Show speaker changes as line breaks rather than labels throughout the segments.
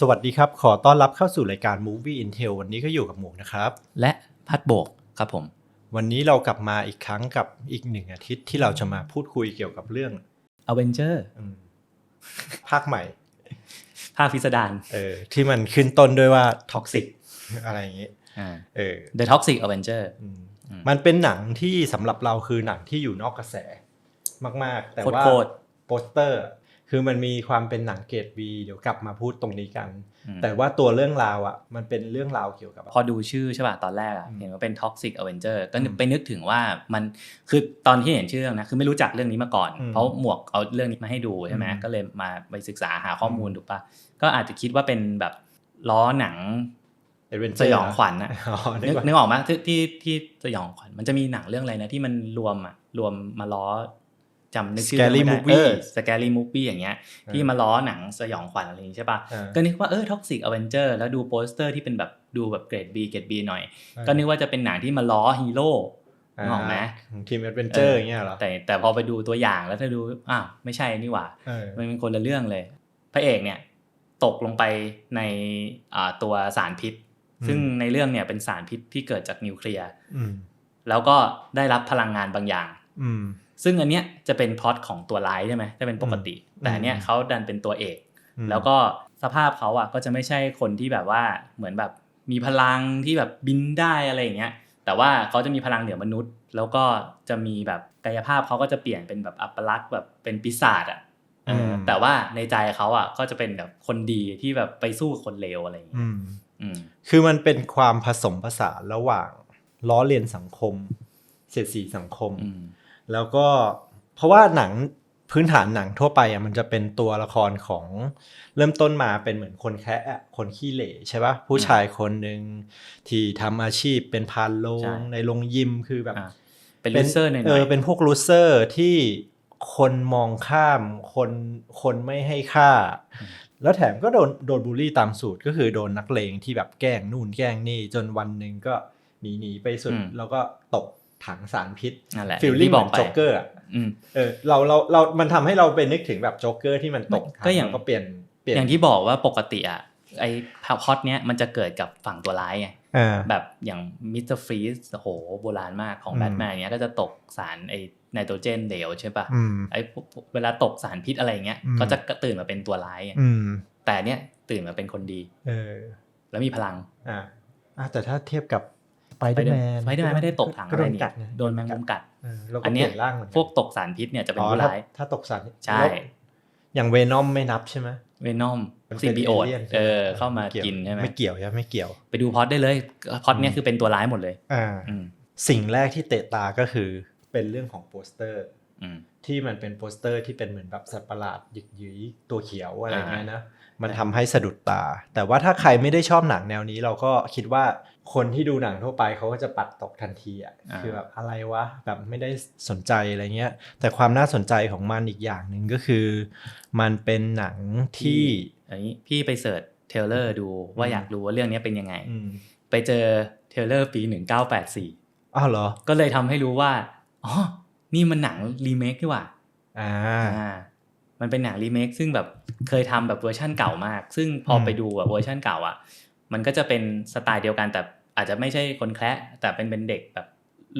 สวัสดีครับ ขอต้อนรับเข้าสู่รายการ Movie Intel วันนี้ก็อยู่กับหมูนะครับ
และพัดโบกครับผม
วันนี้เรากลับมาอีกครั้งกับอีกหนึ่งอาทิตย์ที่เราจะมาพูดคุยเกี่ยวกับเรื่อง
a v e n g e r
อืมภาคใหม่
ภาคพิสดาร
เออที่มันขึ้นต้นด้วยว่าท็อกซิกอะไรอย่างงี้
อ่า
เออ
The Toxic Avenger
อืม
อืม
มันเป็นหนังที่สำหรับเราคือหนังที่อยู่นอกกระแส มาก ๆ แต่ว่า
โคตร
โปสเตอร์ คือมันมีความเป็นหนังเกรดวีเดี๋ยวกลับมาพูดตรงนี้กัน
อืม
แต่ว่าตัวเรื่องราวอะมันเป็นเรื่องราวเกี่ยวกับ
พอดูชื่อใช่ป่ะตอนแรกอะ
อืม
เห็นว่าเป็น Toxic Avenger ก็นึก
อืม
ไปนึกถึงว่ามันคือตอนที่เห็นชื่อเรื่องนะคือไม่รู้จักเรื่องนี้มาก่อน
อืม
เพราะหมวกเอาเรื่องนี้มาให้ดูใช่ไหม
อืม
ก็เลยมาไปศึกษาหาข้อมูลถูกป่ะก็อาจจะคิดว่าเป็นแบบล้อหนัง
เอเวน
สยองขวัญนะ
อ๋อนึ
นึ
ก
ก
ว่า
นึกออกไหมที่ที่ที่สยองขวัญมันจะมีหนังเรื่องอะไรนะที่มันรวมอะรวมมาล้อ จำนึกชื่อ
Scary
ไม่ได้
Movie
เออ Scary Movie อย่างเงี้ย ที่มาล้อหนังสยองขวัญอะไรอย่างงี้ใช่ปะ
อ่า
ก็นึกว่าเออ Toxic Avenger แล้วดูโปสเตอร์ที่เป็นแบบดูแบบเกรด B เกรด B หน่อย
อ่า
ก็นึกว่าจะเป็นหนังที่มาล้อฮีโร่ นึกออกไหม
ทีมแอดเวนเจอร์อย่างเงี้ยเหรอ
แต่แต่พอไปดูตัวอย่างแล้วถ้าดูอ้าวไม่ใช่นี่หว่า
เออ
มันเป็นคนละเรื่องเลย พระเอกเนี่ยตกลงไปในอ่าตัวสารพิษ ซึ่งในเรื่องเนี่ยเป็นสารพิษที่เกิดจากนิวเคลียร์
อืม
แล้วก็ได้รับพลังงานบางอย่าง
อืม
ซึ่งอันเนี้ยจะเป็นพล็อตของตัวร้ายใช่ไหมจะเป็นปกติ
อืม
แต่อันเนี้ยเขาดันเป็นตัวเอก
อืม
แล้วก็สภาพเขาอะก็จะไม่ใช่คนที่แบบว่าเหมือนแบบมีพลังที่แบบบินได้อะไรอย่างเงี้ย แต่ว่าเขาจะมีพลังเหนือมนุษย์ แล้วก็จะมีแบบกายภาพเขาก็จะเปลี่ยนเป็นแบบอัปลักษณ์แบบเป็นปีศาจอะเอออแต่ว่าในใจเขาอะก็จะเป็นแบบคนดีที่แบบไปสู้กับคนเลวอะไรอย่างเงี้
อื
ย
ม
อืม
คือมันเป็นความผสมผสานระหว่างล้อเลียนสังคม เสียดสีสังคม
อืม
แล้วก็เพราะว่าหนังพื้นฐานหนังทั่วไปอะมันจะเป็นตัวละครของเริ่มต้นมาเป็นเหมือนคนแคะอะคนขี้เหร่ใช่ปะผู้ชายคนหนึ่งที่ทำอาชีพเป็นพานโล
ใช่
งในโรงยิมคือแบบ
อะเป็นลูเซอร์หน่อยๆ
เออเป็นพวกลูเซอร์ที่คนมองข้ามคนคนไม่ให้ค่าแล้วแถมก็โดนโดนบูลลี่ตามสูตรก็คือโดนนักเลงที่แบบแกล้งนู่นแกล้งนี่จนวันหนึ่งก็หนีหนีไปสุด
อืม
แล้วก็ตก ถังสารพิษ
นั่นแหละ
ฟิลลิ่ง
ที่
เห
บ
มื
อ
อกน
ไป
โจ๊กเกอร์อะ
อืม
เออเราเราเรามันทำให้เราไปนึกถึงแบบโจ๊กเกอร์ที่มันตกถั
ก็อย่าง
แล้วก็เปลี่ยนเปลี่ยน
อย่างที่บอกว่าปกติอะไอ้พล็อตเนี้ยมันจะเกิดกับฝั่งตัวร้ายไง
อ่า
แบบอย่างมิสเตอร์ฟรีสโหโบราณมากของ
อืม
แบทแมนเนี้ยก็จะตกสารไอ้ไนโตรเจนเหลวใช่ปะ
อืม
ไอ้พวกเวลาตกสารพิษอะไรเงี้ย
อืม
ก็จะตื่นมาเป็นตัวร้ายไง
อืม
แต่เนี้ยตื่นมาเป็นคนดี
เออ
แล้วมีพลัง
อ่าอะแต่ถ้าเทียบกับ ไปเดอร์แมน
ไฟเดอร์แมนไม่ได้ตกถัง
ก็
อะไร
โดน
นี่
กัดไง
โดนแมงมุมกัด
เออแล้วก็
อัน
เป
เนี้
ลี่
ย
ยนร่างเหมือนกัน
พวกตกสารพิษเนี่ยจะเป็น
อ๋อ
ผู้
ถ้า
ร้าย
ถ้าตกสาร
ใช่
แล้วอย่างเวนอมไม่นับใช่ไหม
เวนอม
มันเป็
ซิ
น
มบิโอต
alien ใช่ไหม
เออเข้ามา
ไกี่ยว
กินใช่ไหม
ไม่เกี่ยวใช่ไหมไม่เกี่ยว
ไปดูพล็อตได้เลยพล็อตเนี้ย
อืม
คือเป็นตัวร้ายหมดเลย
อ่า
อืม
สิ่งแรกที่เตะตาก็คือเป็นเรื่องของโปสเตอร์
อืม
ที่มันเป็นโปสเตอร์ที่เป็นเหมือนแบบสัตว์ประหลาดหยึกหยืยตัวเขียวอะไรเงี้ยนะมันทำให้สะดุดตา แต่ว่าถ้าใครไม่ได้ชอบหนังแนวนี้เราก็คิดว่า คนที่ดูหนังทั่วไปเขาก็จะปัดตกทันทีอะ
อ่า
คือแบบอะไรวะแบบไม่ได้สนใจอะไรเงี้ย แต่ความน่าสนใจของมันอีกอย่างหนึ่งก็คือ มันเป็นหนังที่
อันนี้พี่ไปเสิร์ชเทเลอร์ดูว่า
อืม
อยากรู้ว่าเรื่องเนี้ยเป็นยังไง
อืม
ไปเจอเทเลอร์ปี1984
อ้าวเหรอ
ก็เลยทำให้รู้ว่าอ๋อนี่มันหนังรีเมคที่ว่า
อ่า
อ่ามันเป็นหนังรีเมคซึ่งแบบเคยทำแบบเวอร์ชั่นเก่ามาก ซึ่งพออ
ม
ไปดูแบบเวอร์ชั่นเก่าอะ มันก็จะเป็นสไตล์เดียวกันแต่ อาจจะไม่ใช่คนแคระแต่เป็นเป็นเด็กแบบ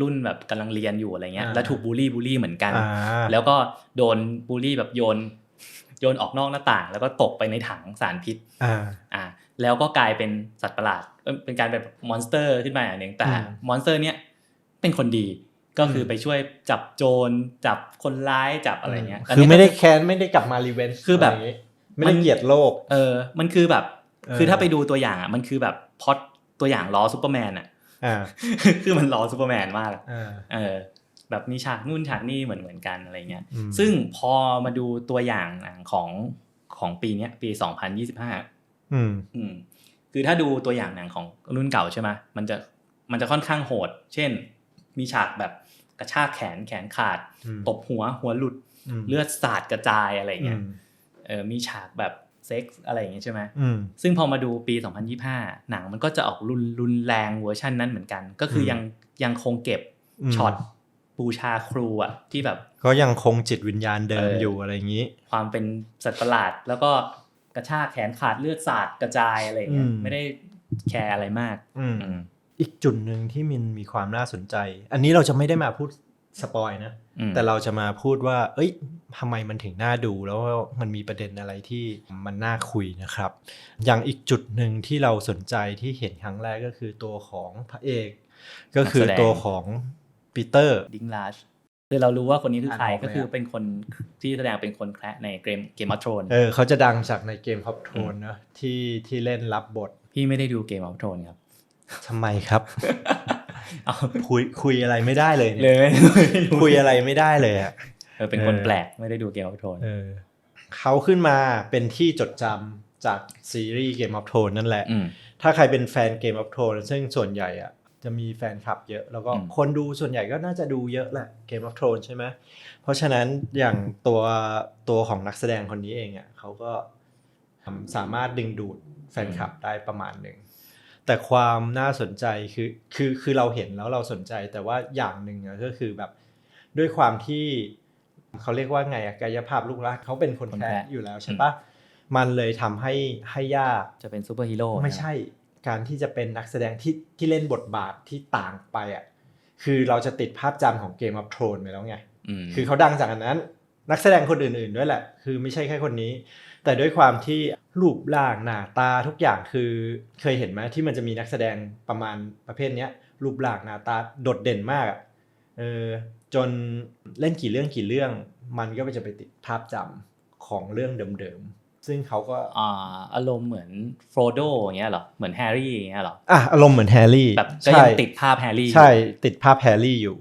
รุ่นแบบกำลังเรียนอยู่อะไรเงี้ยแล้วถูกบูลลี่บูลลี่เหมือนกัน
อ่า
แล้วก็โดนบูลลี่แบบโยนโยนออกนอกหน้าต่าง แล้วก็ตกไปในถังสารพิษ
อ่า
อ่าแล้วก็กลายเป็นสัตว์ประหลาดเอ้ยเป็นการเป็นมอนสเตอร์ขึ้นมาอย่างหนึ่งแต่
อืม
มอนสเตอร์เนี้ยเป็นคนดีก็คืออ
ม
ไปช่วยจับโจรจับคนร้ายจับอะไรเงี้ยน
คือ
นี้
ไม่ได้
ก็
แค้นไม่ได้กลับมารีเวนซ์
คือแบบะ
ไรย่างงี้ไม่ได้เกลียดโลก
เออ มันคือแบบ
เออ
คือถ้าไปดูตัวอย่างอะมันคือแบบพล็อด ตัวอย่างล้อซูเปอร์แมนอะ
อ่า
คือมันล้อซูเปอร์แมนมากอะ
อ่า
เออแบบมีฉากนู่นฉากนี่เหมือนเหมือนกันอะไรเงี้ย
อืม
ซึ่งพอมาดูตัวอย่างหนังของของปีเนี้ยปี2025
อืม
อืมคือถ้าดูตัวอย่างหนังของรุ่นเก่าใช่ไหมมันจะมันจะค่อนข้างโหด เช่น มีฉากแบบกระชากแขนแขนขาด
อืม
ตบหัวหัวหลุด
ม
เลือดสาดกระจายอะไรเงี้ย
อืม
เออมีฉากแบบ เซ็กส์อะไรอย่างเงี้ยใช่ไหม
อืม
ซึ่งพอมาดูปี 2025 หนังมันก็จะออกรุนรุนแรงเวอร์ชันนั้นเหมือนกัน ก็คืออ
ม
ยังยังคงเก็บ
อืม
ช็อตบูชาครูอะที่แบบ
ก็ยังคงจิตวิญญาณเดิม
เออ
อ
อ
ยู่อะไรอย่างนี้
ความเป็นสัตว์ประหลาด แล้วก็กระชากแขนขาดเลือดสาดกระจายอะไรอย่างเงี้ย
อืม
ไม่ได้แคร์อะไรมาก
อืม
อืม
อีกจุดหนึ่งที่มินมีความน่าสนใจ อันนี้เราจะไม่ได้มาพูด สปอยนะ
อืม
แต่เราจะมาพูดว่า เอ้ยทำไมมันถึงน่าดูแล้วมันมีประเด็นอะไรที่มันน่าคุยนะครับ อย่างอีกจุดหนึ่งที่เราสนใจที่เห็นครั้งแรกก็คือตัวของพระเอก ก็คือตัวของปีเตอร์
ดิงลาชคือเรารู้ว่าคนนี้คือใคร
อ่านออกไหม
ก็คือ
อะ
เป็นคนที่แสดงเป็นคนแคระในเกมเกมออฟทรอน
เออเขาจะดังจากในเกมพับโทนนะที่ที่เล่นรับบท
พี่ไม่ได้ดูเกมออฟทรอนครับ
ทำไมครับ
เอา
คุยคุยอะไรไม่ได้เลย
เล
เนี่ย
ยไม่ได้ดู
คุยอะไรไม่ได้เลยอะ
เออเป็นคน
เออ
แปลกไม่ได้ดูเกมออฟทรอน
เออเขาขึ้นมาเป็นที่จดจำจากซีรีส์ Game of Thrones นั่นแหละ
อืม
ถ้าใครเป็นแฟน Game of Thrones ซึ่งส่วนใหญ่อะจะมีแฟนคลับเยอะ แล้วก็
อืม
คนดูส่วนใหญ่ก็น่าจะดูเยอะแหละ Game of Thrones ใช่ไหมเพราะฉะนั้นอย่างตัวตัวของนักแสดงคนนี้เองอะเขาก็สามารถดึงดูดแฟนคลับได้ประมาณหนึ่ง แต่ความน่าสนใจคือคือคือเราเห็นแล้วเราสนใจ แต่ว่าอย่างหนึ่งอะก็คือแบบด้วยความที่เขาเรียกว่าไงอะกายภาพลูกรักเขาเป็นคน
คน
แพ้
แคะ
อยู่แล้วใช่ปะมันเลยทำให้ให้ยาก
จะเป็นซูเปอร์ฮีโร่
ไม่ใช่การที่จะเป็นนักแสดงที่ที่เล่นบทบาทที่ต่างไปอะคือเราจะติดภาพจำของเกม of Thrones ไปแล้วไง
อืม
คือเขาดังจากอันนั้น นักแสดงคนอื่น ๆ ด้วยแหละ คือไม่ใช่แค่คนนี้ แต่ด้วยความที่รูปร่างหน้าตาทุกอย่างคือเคยเห็นไหมที่มันจะมีนักแสดงประมาณประเภทเนี้ยรูปร่างหน้าตาโดดเด่นมากอะเออจนเล่นกี่เรื่องกี่เรื่อง มันก็จะไปติดภาพจำของเรื่องเดิมๆ ซึ่งเขาก็
อ่าอารมณ์เหมือนโฟรโดอย่างเงี้ยเหรอเหมือนแฮร์รี่อย่างเงี้ยเหรอ
อะอารมณ์เหมือนแฮร์รี่
แบบก็ยังติดภาพแฮร์รี่อยู่
ใช่ติดภาพแฮร์รี่อยู่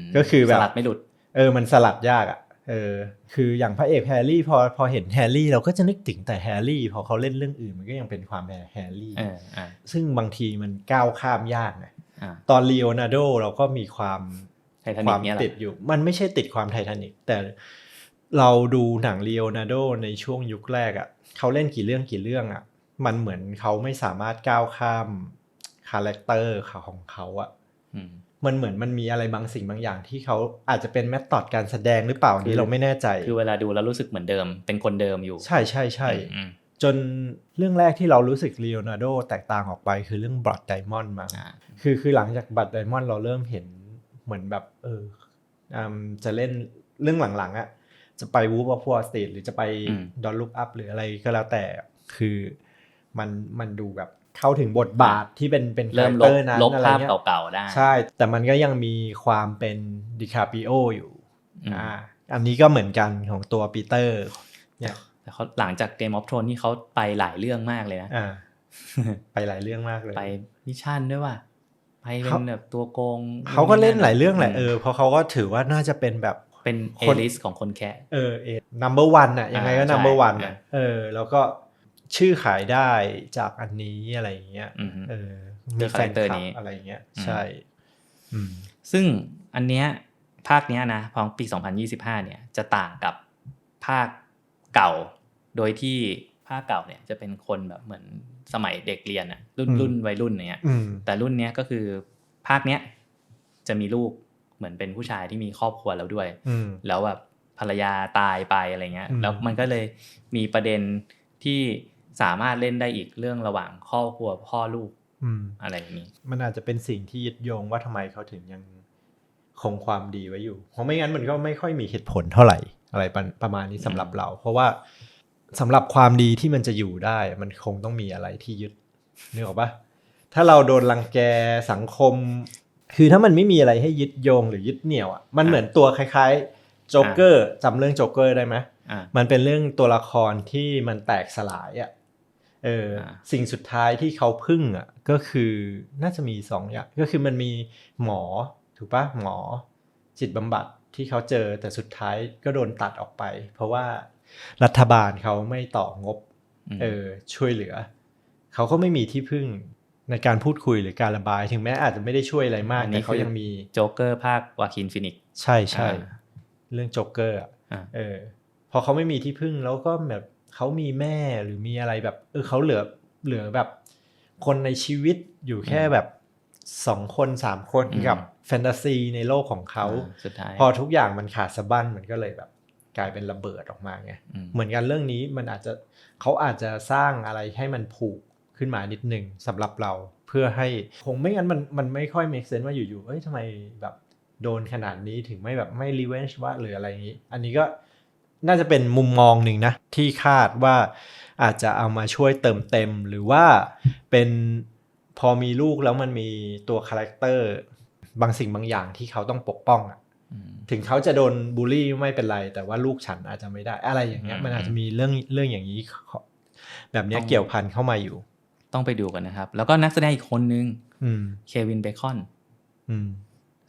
ม
ก็คือแบบ
สลัดไม่หลุด
เออมันสลัดยากอะ่ะ เออคืออย่างพระเอกแฮร์รี่พอพอเห็นแฮร์รี่เราก็จะนึกถึงแต่แฮร์รี่พอเขาเล่นเรื่องอื่นมันก็ยังเป็นความแฮร์รี่
เอออ่า
ซึ่งบางทีมันก้าวข้ามยากไง
อ่า
ตอนลีโอนาร์โดเราก็มีความ
ไททา
ค
นิ
วากม
เนี้ยเหรอ
ติดอยู่ มันไม่ใช่ติดความไททานิกแต่เราดูหนังลีโอนาร์โดในช่วงยุคแรกอะ่ะเขาเล่นกี่เรื่องกี่เรื่องอะ่ะมันเหมือนเขาไม่สามารถก้าวข้ามคาแรคเตอร์ของเขาอะ่ะ
อื ม
มันเหมือนมันมีอะไรบางสิ่งบางอย่างที่เขาอาจจะเป็นแมทตอดการแสดงหรือเปล่าอัน
คื
นี้
อ
เราไม่แน่ใจ
คือเวลาดูแล้วรู้สึกเหมือนเดิม เป็นคนเดิมอยู่
ใช่ใช่ใช่
อืม
จนเรื่องแรกที่เรารู้สึกลีโอนาร์โดแตกต่างออกไปคือเรื่องบ o ัดไดมอนด์มา
อ่า
คือคือหลังจากบัตรไดมอนด์เราเริ่มเห็นเหมือนแบบเอออืมจะเล่นเรื่องหลังๆอะ่ะจะไปวูฟอ f ฟ a ร์สเตทหรือจะไป
อืม
ดอนลุกอัพหรืออะไรก็แล้วแต่ คือมันมันดูแบบ เข้าถึงบทบาทที่เป็นเป็นคา
เริ่
แร
ม
ค
ล
เต
บ
อร์นั้น
ลบ
อะไร
ภาพ
เงี้ย
เก่าๆได้
ใช่ แต่มันก็ยังมีความเป็นดิคาปิโออยู่
อืม
อ่าอันนี้ก็เหมือนกันของตัวปีเตอร์เนี่ย
แต่เขาหลังจากเกมออฟทรอนนี่เขาไปหลายเรื่องมากเลยนะ
อ่าไปหลายเรื่องมากเลย
ไปมิชชั่นด้วยว่ะไปเป็
เขา
นแบบตัวโกง
เขาก็เล่นหลายเรื่องแหละเออเพราะเขาก็ถือว่าน่าจะเป็นแบบ
เป็นเอ
คน
ลิสของคนแคะ
เออเอ number one อะยังไงก็
อ่า
number
ใช่
one อะเออแล้วก็ ชื่อขายได้จากอันนี้อะไรอย่างเงี้ย
อืมฮึ
เออ
ด้
มี
วย
แฟนค
character
ลับ
นี้
อะไรอย่างเงี้ย
อืม
ใช่อืม
ซึ่งอันเนี้ยภาคเนี้ยนะของปี 2025 เนี่ยจะต่างกับภาคเก่า โดยที่ภาคเก่าเนี่ยจะเป็นคนแบบเหมือนสมัยเด็กเรียนอะรุ่น
อืม
รุ่นวัยรุ่นเนี่ย
อืม
แต่รุ่นเนี้ยก็คือภาคเนี้ยจะมีลูกเหมือนเป็นผู้ชายที่มีครอบครัวแล้วด้วย
อืม
แล้วแบบภรรยาตายไปอะไรเงี้ย
อืม
แล้วมันก็เลยมีประเด็นที่ สามารถเล่นได้อีกเรื่องระหว่างครอบครัวพ่อลูก
อืม
อะไรอย่างนี้
มันอาจจะเป็นสิ่งที่ยึดโยงว่าทำไมเขาถึงยังคงความดีไว้อยู่ เพราะไม่งั้นมันก็ไม่ค่อยมีเหตุผลเท่าไหร่ อะไรประประมาณนี้สำหรับเรา เพราะว่าสำหรับความดีที่มันจะอยู่ได้ มันคงต้องมีอะไรที่ยึดนึกออกปะถ้าเราโดนรังแกสังคม คือถ้ามันไม่มีอะไรให้ยึดโยงหรือยึดเหนี่ยวอะมันเหมือนตัวคล้ายๆโจ๊กเกอร์จำเรื่องโจ๊กเกอร์ได้ไหม
อ่า
มันเป็นเรื่องตัวละครที่มันแตกสลายอะ่ะ เออ
อ่า
สิ่งสุดท้ายที่เขาพึ่งอะก็คือน่าจะมีสองอย่างก็คือมันมีหมอถูกปะหมอ จิตบำบัดที่เขาเจอแต่สุดท้ายก็โดนตัดออกไป เพราะว่ารัฐบาลเขาไม่ต่องบ
ม
เออช่วยเหลือ เขาก็ไม่มีที่พึ่งในการพูดคุยหรือการระบาย ถึงแม้อาจจะไม่ได้ช่วยอะไรมาก
อันนี้
แต่เขายังมี
โจ๊กเกอร์ภาควาคินฟินิกซ์
ใช่ใช่
อ่า
เรื่องโจ๊กเกอร์อะ
อ่า
เออพอเขาไม่มีที่พึ่งแล้วก็แบบ เขามีแม่หรือมีอะไรแบบเออเขาเหลือเหลือแบบ คนในชีวิตอยู่แค่แบบสองคนสามคน
อืม
กับแฟนตาซีในโลกของเขา
อ่สุดท้าย
พอทุกอย่างมันขาดสะบั้นมันก็เลยแบบ กลายเป็นระเบิดออกมาไง
อืม
เหมือนกันเรื่องนี้มันอาจจะเขาอาจจะสร้างอะไรให้มันผูกขึ้นมานิดหนึ่งสำหรับเราเพื่อให้คงไม่งั้นมันมันไม่ค่อย make sense ว่าอยู่ๆเอ้ยทำไมแบบโดนขนาดนี้ถึงไม่แบบไม่ revenge ว่าหรืออะไรอย่างนี้ อันนี้ก็ น่าจะเป็นมุมมองหนึ่งนะ ที่คาดว่าอาจจะเอามาช่วยเติมเต็มหรือว่าเป็นพอมีลูกแล้วมันมีตัวคาแรคเตอร์บางสิ่งบางอย่างที่เขาต้องปกป้องอะ
อืม
ถึงเขาจะโดนบูลลี่ไม่เป็นไร แต่ว่าลูกฉันอาจจะไม่ได้ อะไรอย่างเงี้ย
อืม
มันอาจจะมีเรื่องเรื่องอย่างนี้เข้าแบบเนี้ย
ต้อง
เกี่ยวพันเข้ามาอยู่
ต้องไปดูกันนะครับ แล้วก็นักแสดงอีกคนนึง
อืม
เควินเบคอน
อืม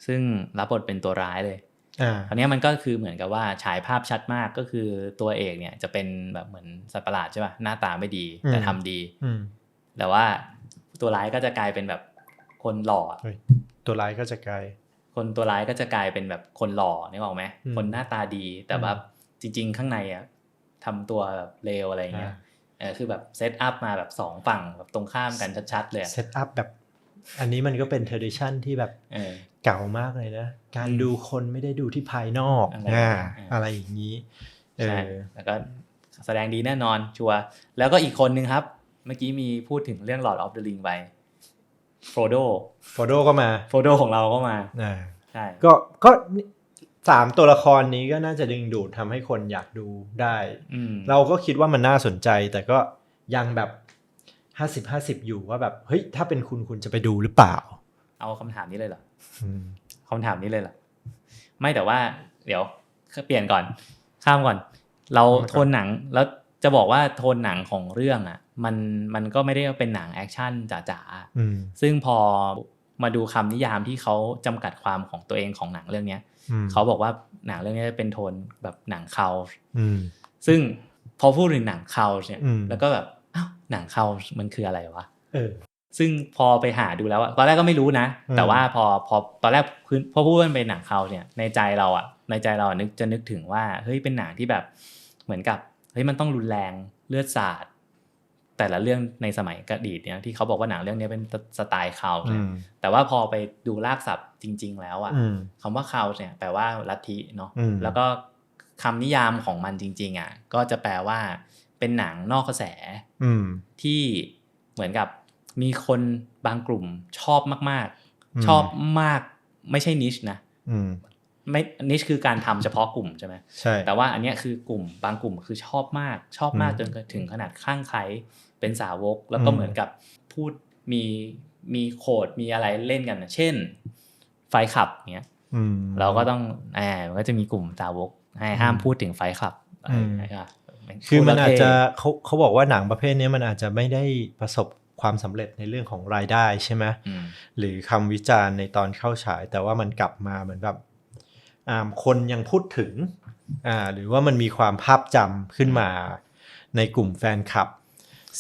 ซึ่งรับบทเป็นตัวร้ายเลย
อ่า
คราวเนี้ยมันก็คือเหมือนกับว่าฉายภาพชัดมากก็คือตัวเอกเนี่ยจะเป็นแบบเหมือนสัตว์ประหลาดใช่ป่ะหน้าตาไม่ดีแต่
อืม
ทำดี
อืม
แต่ว่าตัวร้ายก็จะกลายเป็นแบบคนหล่อ
เฮ้ยตัวร้ายก็จะกลาย
คนตัวร้ายก็จะกลายเป็นแบบคนหล่อนึกออกไหม
อืม
คนหน้าตาดีแต่
อืม
แบบจริง ๆ ข้างในอะทำตัวแบบเลวอะไรเงี้ยเออคือแบบเซตอัพมาแบบสองฝั่งแบบตรงข้ามกันชัดๆเลยอะ
เซตอัพแบบ อันนี้มันก็เป็น tradition ที่แบบ
เออ
เก่ามากเลยนะ การ
อืม
ดูคนไม่ได้ดูที่ภายนอก
อะไร
อ่า
อ่า
อะไรอย่างนี้เอ
ใช่
อ
แล้วก็แสดงดีแน่นอนชัวร์แล้วก็อีกคนนึงครับ เมื่อกี้มีพูดถึงเรื่อง Lord of the Ring ไปโฟโด
โฟโดก็มา
โฟโดของเราก็มา
อ่า
ใช่
ก็ก็สามตัวละครนี้ก็น่าจะดึงดูดทำให้คนอยากดูได้
อืม
เราก็คิดว่ามันน่าสนใจ แต่ก็ยังแบบ ห้าสิบห้าสิบอยู่ว่าแบบเฮ้ยถ้าเป็นคุณคุณจะไปดูหรือเปล่า
เอาคำถามนี้เลยเหรอ
อืม
คำถามนี้เลยเหรอไม่แต่ว่า เดี๋ยวเปลี่ยนก่อน ข้ามก่อน เราโทนหนังแล้วจะบอกว่าโทนหนังของเรื่องอะ มันมันก็ไม่ได้เป็นหนังแอคชั่นจ๋าๆ
อืม
ซึ่งพอมาดูคำนิยามที่เขาจำกัดความของตัวเองของหนังเรื่องเนี้ย
อืม
เขาบอกว่าหนังเรื่องนี้จะเป็นโทนแบบหนังเขา
อืม
ซึ่งพอพูดถึงหนังเขาเนี่ย
อืม
แล้วก็แบบ อ้าวหนังเขามันคืออะไรวะ
เออ
ซึ่งพอไปหาดูแล้วอะตอนแรกก็ไม่รู้นะ
อืม
แต่ว่าพอพอตอนแรกคือพอพูดว่ามันเป็นหนังเขาเนี่ยในใจเราอะในใจเราอะนึกจะนึกถึงว่าเฮ้ยเป็นหนังที่แบบเหมือนกับเฮ้ยมันต้องรุนแรงเลือดสาดแต่ละเรื่องในสมัยกระดีตเนี่ยที่เขาบอกว่าหนังเรื่องนี้เป็นสไตล์เขา
อื
เนี่ย
ม
แต่ว่าพอไปดูรากศัพท์จริง ๆ แล้วอะ
อืม
คำว่าเขาเนี่ยแปลว่าลัทธิเนาะ
อืม
แล้วก็คำนิยามของมันจริง ๆอะก็จะแปลว่า เป็นหนังนอกกระแส
อืม
ที่เหมือนกับมีคนบางกลุ่มชอบมาก
อืม
ๆชอบมากไม่ใช่นิชนะ
อืม
ไม่นิชคือการทำเฉพาะกลุ่มใช่ไหม
ใช่
แต่ว่าอันเนี้ยคือกลุ่มบางกลุ่มคือชอบมาก ชอบมาก
อืม
จนถึงขนาดคลั่งไคล้เป็นสาวก แล้วก็
อืม
เหมือนกับพูดมีมีโคดมีอะไรเล่นกันนะเช่น ไฟขับเนี้ย
อืม
เราก็ต้องอ่ามันก็จะมีกลุ่มสาวกให้ห้ามพูดถึงไฟคลับอะไร
อืม
อย่างเงี้ยครับ
คือมันอาจจะ
พูดแล้วเเขา
เขาบอกว่าหนังประเภทนี้มันอาจจะไม่ได้ประสบความสำเร็จในเรื่องของรายได้ใช่ไหม
อืม
หรือคำวิจารณ์ในตอนเข้าฉาย แต่ว่ามันกลับมาเหมือนแบบอ่าคนยังพูดถึงอ่าหรือว่ามันมีความภาพจำขึ้นมาในกลุ่มแฟนคลับ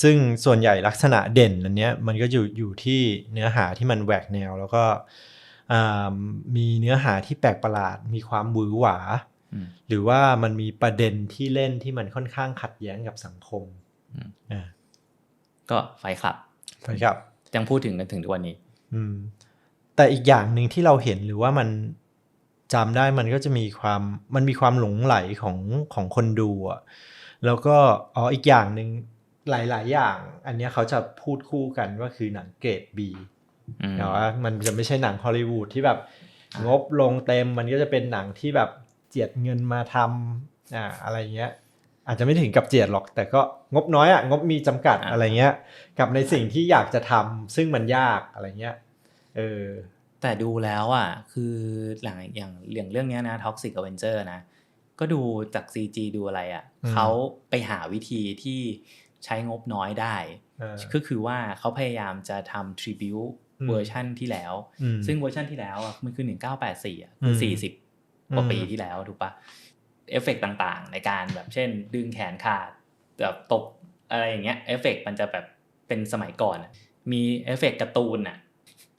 ซึ่งส่วนใหญ่ลักษณะเด่นอันเนี้ยมันก็อยู่อยู่ที่เนื้อหาที่มันแหวกแนว แล้วก็อ่ามีเนื้อหาที่แปลกประหลาด มีความหวือหวา
อืม
หรือว่ามันมีประเด็นที่เล่นที่มันค่อนข้างขัดแย้งกับสังคม
อืม
อ่า
ก็ไฟคลับ
ครับ
ยังพูดถึงกันถึงทุกวันนี้
อืม แต่อีกอย่างหนึ่งที่เราเห็นหรือว่ามันจำได้มันก็จะมีความมันมีความหลงไหลของของคนดูอะแล้วก็อ๋ออีกอย่างหนึ่งหลาย ๆ อย่าง อันเนี้ยเขาจะพูดคู่กันว่าคือหนังเกรด B
อืม
แต่ว่ามันจะไม่ใช่หนังฮอลลีวูดที่แบบ
อ่าง
งบลงเต็มมันก็จะเป็นหนังที่แบบ เจียดเงินมาทำอ่าอะไรเงี้ยอาจจะไม่ถึงกับเจียดหรอก แต่ก็งบน้อยอะ่ะงบมีจำกัดอะไรเงี้ย กับในสิ่งที่อยากจะทำซึ่งมันยากอะไรเงี้ยเออ
แต่ดูแล้วอะคือหลังอย่างอย่างเรื่องเนี้ยนะ Toxic Avenger นะ ก็ดูจาก CG ดูอะไรอะ
อืม
เขาไปหาวิธีที่ใช้งบน้อยได้
เออ
ก็คือว่าเขาพยายามจะทำ tribute
อืม
เวอร์ชันที่แล้ว
อืม
ซึ่งเวอร์ชันที่แล้วอะมันคือ 1984อะคือ
ม
40 กว่าปี
อืม
ที่แล้วถูกปะเอฟเฟกต์ต่างๆ ในการแบบเช่น ดึงแขนขาดแบบตบอะไรอย่างเงี้ยเอฟเฟกต์มันจะแบบเป็นสมัยก่อนอะมีเอฟเฟกต์การ์ตูนอะ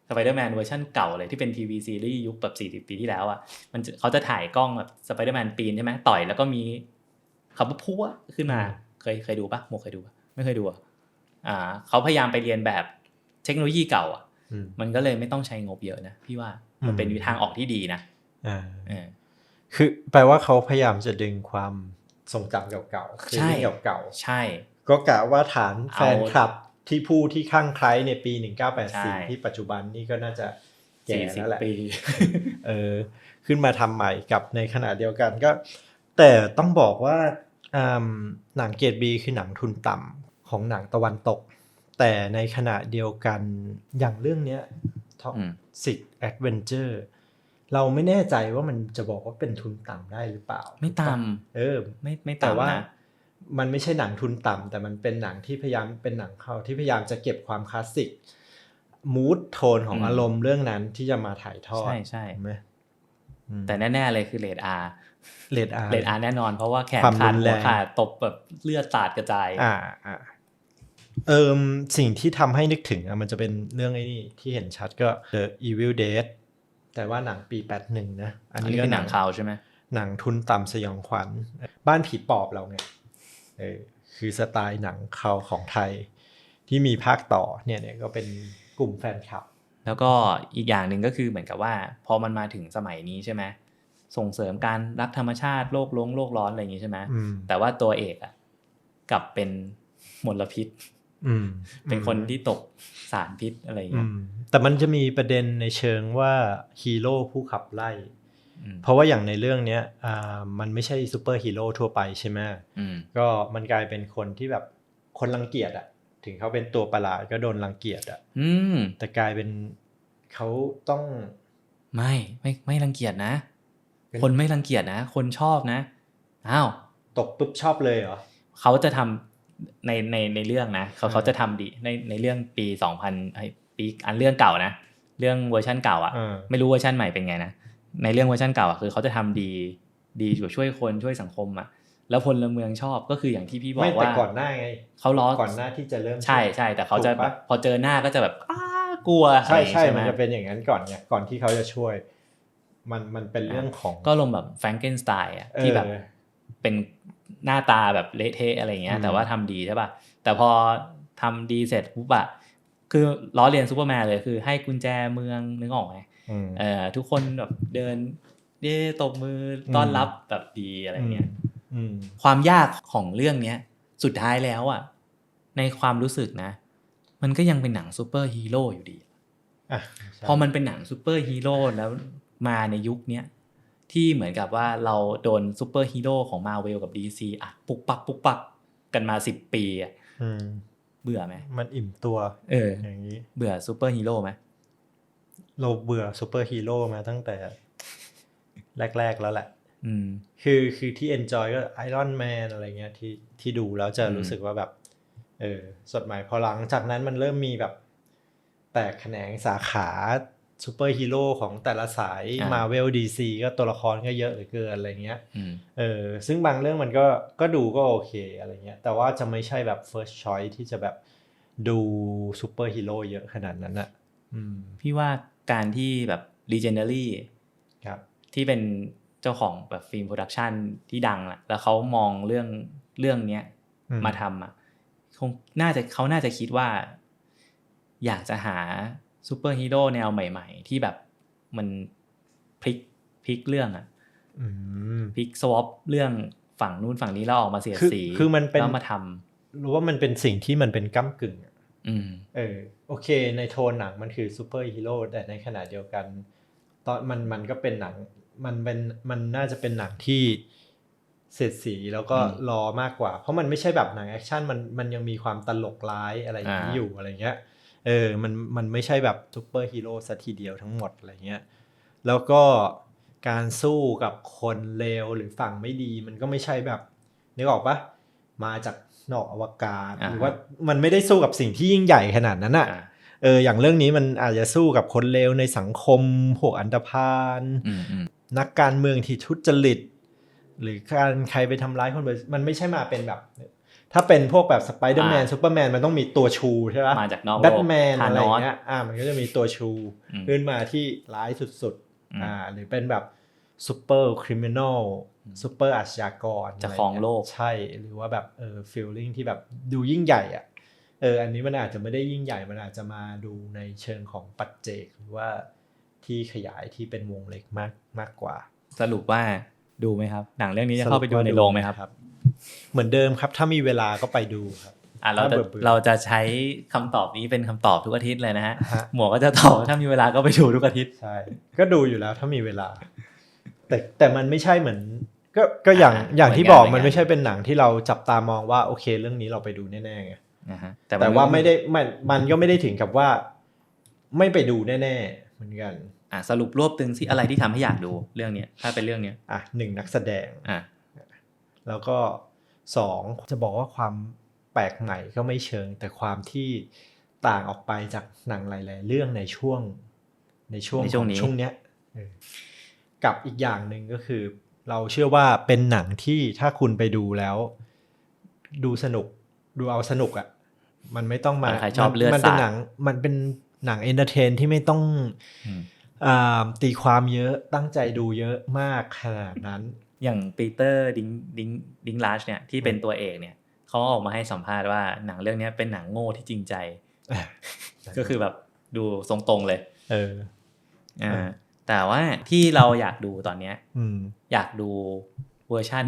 สไปเดอร์แมนเวอร์ชันเก่าเลยที่เป็นทีวีซีรีส์ยุคแบบ 40 ปีที่แล้วอะมันจะเขาจะถ่ายกล้องแบบสไปเดอร์แมนปีนใช่ไหมต่อยแล้วก็มีคำว่าพัวขึ้นมาเคยเคยดูปะโมเคยดูปะไม่เคยดูอะอ่าเขาพยายามไปเรียนแบบเทคโนโลยีเก่าอะ
อืม
มันก็เลยไม่ต้องใช้งบเยอะนะพี่ว่ามันเป็น
อืม
ทางออกที่ดีนะ
อ่า
เออ
คือแปลว่าเขาพยายามจะดึงความทรงจำเก่าๆ
ใช่
ฟีลลิ่งเก่า
ใช่
ๆก็กะว่าฐานแฟน
เอา
คลับที่ผู้ที่ข้างใครในปี
ใช่
1984 ที่ปัจจุบันนี่ก็น่าจะแก่
สี่สิบ
แล้วแหละ
ปี
เออขึ้นมาทำใหม่กับในขณะเดียวกันก็ แต่ต้องบอกว่าอืมหนังเกรดบีคือหนังทุนต่ำของหนังตะวันตก แต่ในขณะเดียวกันอย่างเรื่องเนี้ยท็อก
อืม
ซิกแอดเวนเจอร์ เราไม่แน่ใจว่ามันจะบอกว่าเป็นทุนต่ำได้หรือเปล่า
ไม่ต่
เออำ
ไม่ไม่
แต่ว่า
ต่ำนะ
มันไม่ใช่หนังทุนต่ำแต่มันเป็นหนังที่พยายามเป็นหนังเขาที่พยายามจะเก็บความคลาสสิกมูดโทนของ
อืม
อารมณ์เรื่องนั้นที่จะมาถ่ายทอด
ใช่ใช่
เห็นไหมอืม
แต่แน่ ๆ เลยคือเลดอาร์
เลดอาร์
เลดอาร์แน่นอน เพราะว่าแขน
ความ
ขาด
รุน
หั
แร
ว
ง
ขาดตบแบบเลือดสาดกระจาย
อ่าอ่าเอิมสิ่งที่ทำให้นึกถึงอะมันจะเป็นเรื่องไอ้นี่ที่เห็นชัดก็ The Evil Dead แต่ว่าหนังปี 81 นะ
อันนี้คือหนังข่าวใช่ไหม
หนังทุนต่ำสยองขวัญ บ้านผีปอบเราไงเออคือสไตล์หนังเขาของไทย ที่มีภาคต่อเนี่ยเนี่ยก็เป็นกลุ่มแฟนคลับ
แล้วก็อีกอย่างหนึ่งก็คือเหมือนกับว่า พอมันมาถึงสมัยนี้ใช่ไหมส่งเสริมการรักธรรมชาติโลกลงโลกร้อนอะไรอย่างนี้ใช่ไหม
อืม
แต่ว่าตัวเอกอะกลับเป็นมลพิษ
อืม
เป็นคนที่ตกสารพิษอะไรอย่าง
อื
เงี้ย
มแต่มันจะมีประเด็นในเชิงว่าฮีโร่ผู้ขับไล่
อืม
เพราะว่าอย่างในเรื่องเนี้ยอ่ามันไม่ใช่ซูเปอร์ฮีโร่ทั่วไปใช่ไหม
อืม
ก็มันกลายเป็นคนที่แบบคนรังเกียจอะถึงเขาเป็นตัวประหลาดก็โดนรังเกียจอะ
อืม
แต่กลายเป็นเขาต้อง
ไม่ไม่ไม่รังเกียจนะ
เป็น
คนไม่รังเกียจนะ คนชอบนะอ้าว
ตกปุ๊บชอบเลยเหรอ
เขาจะทำ ในในในเรื่องนะเขา
อ่า
เขาจะทำดีในในเรื่องปีสองพันปีอันเรื่องเก่านะเรื่องเวอร์ชันเก่าอะ
เออ
ไม่รู้เวอร์ชันใหม่เป็นไงนะในเรื่องเวอร์ชันเก่าอะคือเขาจะทำดีดีอยู่ช่วยคนช่วยสังคมอะแล้วพลเมืองชอบก็คืออย่างที่พี่บอ
ไม่
ก
แต่
ว่า
ก่อนหน้าไง
เขาล้อ
ก่อนหน้าที่จะเริ่ม
ใช่ใช่แต่เขาจะ
ถูก
แบ
ปะ
บพอเจอหน้าก็จะแบบอ้ากลัว
ใช่
อะไรอย่าง
ใช่
งี้ไห
มันจะเป็นอย่างนั้นก่อนไงก่อนที่เขาจะช่วย มันมันเป็นเรื่องของ
ก็ลงแบบแฟรงเกนสไตน์อะที่แบบ
เออ
เป็น หน้าตาแบบเละเทะอะไรเงี้ย
อืม
แต่ว่าทำดีใช่ป่ะ แต่พอทำดีเสร็จปุ๊บอะคือล้อเลียนซูเปอร์แมนเลยคือให้กุญแจเมืองนึกออกไหม
อืม
เอ่อทุกคนแบบเดินเย่ตบมือต้อนรับแบบดีอะไรเงี้ย
อืม
ความยากของเรื่องเนี้ย สุดท้ายแล้วอะในความรู้สึกนะ มันก็ยังเป็นหนังซูเปอร์ฮีโร่อยู่ดี
อะ
พอมันเป็นหนังซูเปอร์ฮีโร่แล้วมาในยุคเนี้ย ที่เหมือนกับว่าเราโดนซูเปอร์ฮีโร่ของมาเวลกับ DC อะปุกปักปุกปักกันมาสิบปีอะ
อืม
เบื่อไหม
มันอิ่มตัว
เออ
อย่างนี้
เบื่อซูเปอร์ฮีโร่ไหม
เราเบื่อซูเปอร์ฮีโร่มาตั้งแต่ แรก ๆ แล้วแหละ
อืม
คือคือที่ enjoy ก็ไอรอนแมนอะไรเงี้ยที่ที่ดูแล้วจะ
อืม
รู้สึกว่าแบบ เออ สดใหม่พอหลังจากนั้นมันเริ่มมีแบบ แตกแขนงสาขา ซูเปอร์ฮีโร่ของแต่ละสายมาเวลดีซีก็ตัวละครก็เยอะเหลือเกินอะไรเงี้ย
อืม
เออซึ่งบางเรื่องมันก็ก็ดูก็โอเคอะไรเงี้ย แต่ว่าจะไม่ใช่แบบ first choice ที่จะแบบดูซูเปอร์ฮีโร่เยอะขนาดนั้นอะอืม
พี่ว่าการที่แบบ Legendary
ครับ
ที่เป็นเจ้าของแบบฟิล์มโปรดักชันที่ดังอะแล้วเขามองเรื่องเรื่องเนี้ย
อืม
มาทำอะคงน่าจะเขาน่าจะคิดว่า อยากจะหา ซูเปอร์ฮีโร่แนวใหม่ๆ ที่แบบมันพลิกพลิกเรื่องอะ
อืม
พลิกสวอปเรื่องฝั่งนู้นฝั่งนี้แล้วออกมาเสียด
คือ
สี
คือมันเป็น
แล้วมาท
รู้ว่ามันเป็นสิ่งที่มันเป็นก้ากึ่งอะำ
อืม
เออโอเค ในโทนหนังมันคือซูเปอร์ฮีโร่แต่ในขณะเดียวกัน ตอนมันมันก็เป็นหนัง มันเป็นมันน่าจะเป็นหนังที่เสียดสีแล้วก็
อืม
รอมากกว่า เพราะมันไม่ใช่แบบหนังแอคชั่นมันมันยังมีความตลกร้ายอะไรอย่างนี้
อ่า
อยู่อะไรเงี้ย เออมันมันไม่ใช่แบบซูเปอร์ฮีโร่สัทีเดียวทั้งหมดอะไรเงี้ยแล้วก็การสู้กับคนเลวหรือฝั่งไม่ดี มันก็ไม่ใช่แบบนึกออกปะมาจากนอกอวกาศ
อ่า
หรือว่ามันไม่ได้สู้กับสิ่งที่ยิ่งใหญ่ขนาดนั้นอะ
อ่า
เอออย่างเรื่องนี้มันอาจจะสู้กับคนเลวในสังคมพวกอันธพาล
อืมอืม
นักการเมืองที่ทุจริต หรือการใครไปทำร้ายคนบริสุทธิ์มันไม่ใช่มาเป็นแบบ ถ้าเป็นพวกแบบสไปเดอร์แมนซูเปอร์แมนมันต้องมีตัวชูใช่ปะ
มาจากนอก
แบ
โล
ท
ก
แมน
ทา
อะไร
น
อ
อย่างส
เงี้ยอ่ามันก็จะมีตัวชู
อืม
ขึ้นมาที่ร้ายสุด
อืม
ๆอ่าหรือเป็นแบบซูเปอร์คริมินอลซูเปอร์อาชญากร
จะครองโลก
ใช่หรือว่าแบบเออฟีลลิ่งที่แบบดูยิ่งใหญ่อะเอออันนี้มันอาจจะไม่ได้ยิ่งใหญ่ มันอาจจะมาดูในเชิงของปัจเจกหรือว่าที่ขยายที่เป็นวงเล็กมากมากกว่า
สรุปว่าดูไหมครับ หนังเรื่องนี้จะเข้าไปดูในโรงไหมครับ
เหมือนเดิมครับ ถ้ามีเวลาก็ไปดูครับ
อะเราจะ
ถ้าเบื่อๆ
เราจะใช้คำตอบนี้เป็นคำตอบทุกอาทิตย์เลยนะฮะ
ฮะ
หมวกก็จะตอบว่าถ้ามีเวลาก็ไปดูทุกอาทิตย์
ใช่ก็ดูอยู่แล้วถ้ามีเวลา แต่แต่มันไม่ใช่เหมือน ก็ก็อย่าง
อ่า
อย่างที่
เหมื
บ
อนกัน
อกมันไม่ใช่เป็นหนังที่เราจับตามองว่าโอเค เรื่องนี้เราไปดูแน่ๆไง
นะฮะ
แต่ว่าไม่ได้มันมันก็ไม่ได้ถึงกับว่า ไม่ไปดูแน่ๆเหมือนกัน
อะสรุปรวบตึงสิอะไรที่ทำให้อยากดูเรื่องเนี้ยถ้าเป็นเรื่องเนี้ย
อะหนึ่งนักแสดง
อะ
แล้วก็ สองจะบอกว่าความแปลกใหม่ก็ไม่เชิง แต่ความที่ต่างออกไปจากหนังหลาย ๆ เรื่องในช่วงในช่วง
ในช่วง
ของ
นี้
ช่วงเนี้ยเออกับอีกอย่างหนึ่งก็คือ เราเชื่อว่าเป็นหนังที่ถ้าคุณไปดูแล้ว ดูสนุกดูเอาสนุกอะ่ะ มันไม่ต้องมา
ใครชอบเลือด
มันเป็น
สาด
หนังมันเป็นหนังเอนเตอร์เทนที่ไม่ต้อง
อืม
อ่าตีความเยอะตั้งใจดูเยอะมากขนาดนั้น
อย่างปีเตอร์ดิงดิงดิงลาชเนี่ยที่เป็นตัวเอกเนี่ยเขาออกมาให้สัมภาษณ์ว่าหนังเรื่องเนี้ยเป็นหนังโง่ที่จริงใจ ก็คือแบบดูทรงตรงเลย
เออ
อ่าแต่ว่าที่เราอยากดูตอนเนี้ย
อืม
อยากดูเวอร์ชัน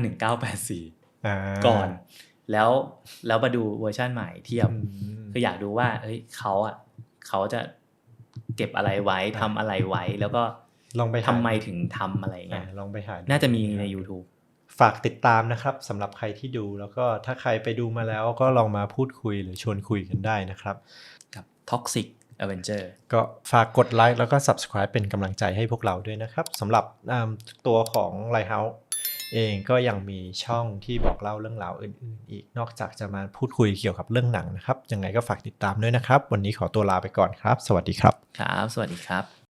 1984
อ่า
ก่อน แล้วแล้วมาดูเวอร์ชันใหม่เทียบ
อืม
คืออยากดูว่าเฮ้ยเขาอะเขาจะเก็บอะไรไว้ทำอะไรไว้แล้วก็
ลองไปหา
ทำไมถึงทำอะไรเงี้
อ่ายลองไปหาดู
น่าจะมีใน YouTube
ฝากติดตามนะครับสำหรับใครที่ดูแล้วก็ถ้าใครไปดูมาแล้วก็ลองมาพูดคุยหรือชวนคุยกันได้นะครับ
กับ Toxic Avenger
ก็ฝากกดไลค์แล้วก็ subscribe เป็นกำลังใจให้พวกเราด้วยนะครับสำหรับอ่าตัวของ Lighthouse เองก็ยังมีช่องที่บอกเล่าเรื่องราวอื่นๆ อีกนอกจากจะมาพูดคุยเกี่ยวกับเรื่องหนังนะครับยังไงก็ฝากติดตามด้วยนะครับ วันนี้ขอตัวลาไปก่อนครับ สวัสดีครับ
ครับ สวัสดีครับ